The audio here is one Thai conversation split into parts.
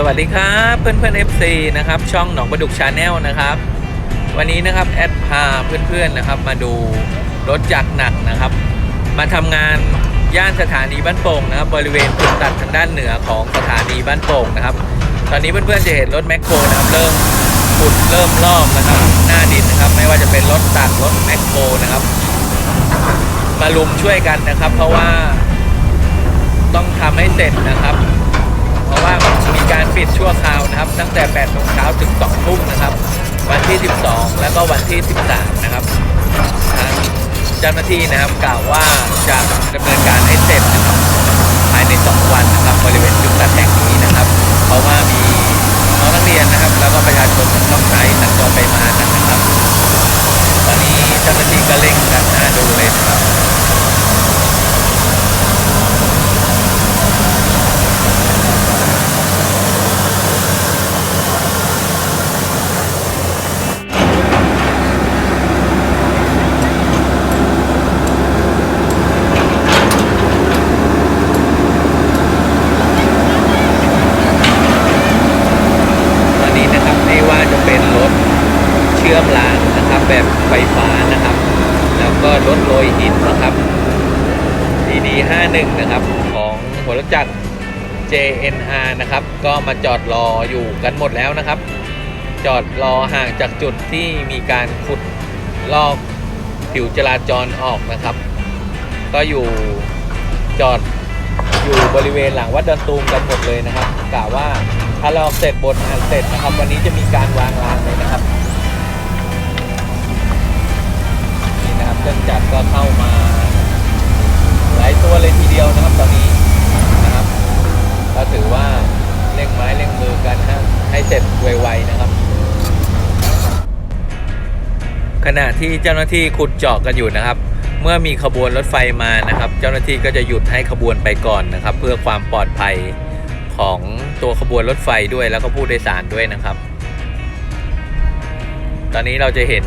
สวัสดีครับเพื่อนเพื่อนๆ FC นะครับช่องหนองประดุกชาแนลนะครับ วันนี้นะครับแอดพาเพื่อนๆนะครับ มาดูรถจักรหนักนะครับ มาทำงานย่านสถานีบ้านโป่งนะครับบริเวณจุดตัดทางด้านเหนือของสถานีบ้านโป่งนะครับ ตอนนี้เพื่อนๆจะเห็นรถแมคโครนะครับเริ่มขุดเริ่มลอกนะครับหน้าดินนะครับ ไม่ว่าจะเป็นรถตักรถแมคโครนะครับ มาลุมช่วยกันนะครับ เพราะว่าต้องทำให้เสร็จนะครับ เพราะว่า มีการปิดชั่วคราวนะครับ ตั้งแต่8โมงเช้าถึง2ทุ่มนะครับ วันที่ 12 แล้วก็วันที่ 13 นะครับทางเจ้าหน้าที่นะครับกล่าวว่าจะดำเนินการให้เสร็จนะครับภายใน 2 วันนะครับบริเวณจุดตัดแห่งนี้นะครับ เพราะว่ามีน้องนักเรียนนะครับ แล้วก็ประชาชนต้องใช้สัญจรไปมานะครับ ตอนนี้เจ้าหน้าที่ก็เร่งกันหน้าดูเลยนะครับ ตอนนี้นะครับไม่ว่าจะเป็นรถเชื่อมรางนะครับ แบบไฟฟ้านะครับ แล้วก็รถโรยหินนะครับ DD 51 นะครับ ของหัวรถจักร JNR นะครับ ก็มาจอดรออยู่กันหมดแล้วนะครับ จอดรอห่างจากจุดที่มีการขุดลอกผิวจราจรออกนะครับ ก็อยู่จอดอยู่บริเวณหลังวัดดอนตูมกันหมดเลยนะครับกะว่าถ้าลอกเสร็จบนงานเสร็จนะครับ วันนี้จะมีการวางรางเลยนะ ไวๆนะครับ ขณะที่เจ้าหน้าที่ขุดเจาะกันอยู่นะครับ เมื่อมีขบวนรถไฟมานะครับ เจ้าหน้าที่ก็จะหยุดให้ขบวนไปก่อนนะครับ เพื่อความปลอดภัยของตัวขบวนรถไฟด้วยแล้วก็ผู้โดยสารด้วยนะครับ ตอนนี้เราจะเห็น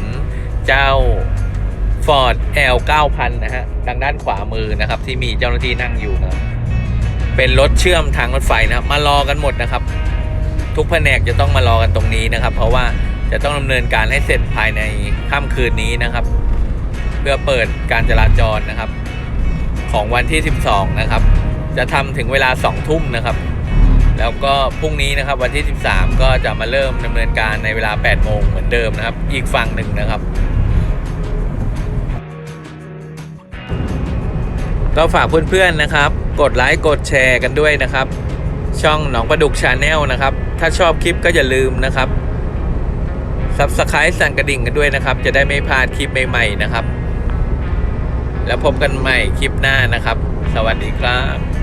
เจ้า Ford L 9000นะฮะทางด้านขวามือนะครับ ที่มีเจ้าหน้าที่นั่งอยู่นะครับเป็นรถเชื่อมทางรถไฟนะครับมารอกันหมดนะครับ ทุกแผนกจะต้องมารอกันตรงนี้นะครับ เพราะว่าจะต้องดำเนินการให้เสร็จภายในค่ำคืนนี้นะครับ เพื่อเปิดการจราจรนะครับ ของวันที่ 12 นะครับ จะทำถึงเวลา 2 ทุ่มนะครับ แล้วก็พรุ่งนี้นะครับวันที่ 13 ก็จะมาเริ่มดำเนินการในเวลา 8 โมงเหมือนเดิมนะครับ อีกฝั่งหนึ่งนะครับก็ฝากเพื่อนๆนะครับ กดไลค์กดแชร์กันด้วยนะครับ ช่องหนองประดุกชาแนลนะครับ ถ้าชอบคลิปก็อย่าลืมนะครับ Subscribe สั่นกระดิ่งกันด้วยนะครับ จะได้ไม่พลาดคลิปใหม่ๆนะครับ แล้วพบกันใหม่คลิปหน้านะครับ สวัสดีครับ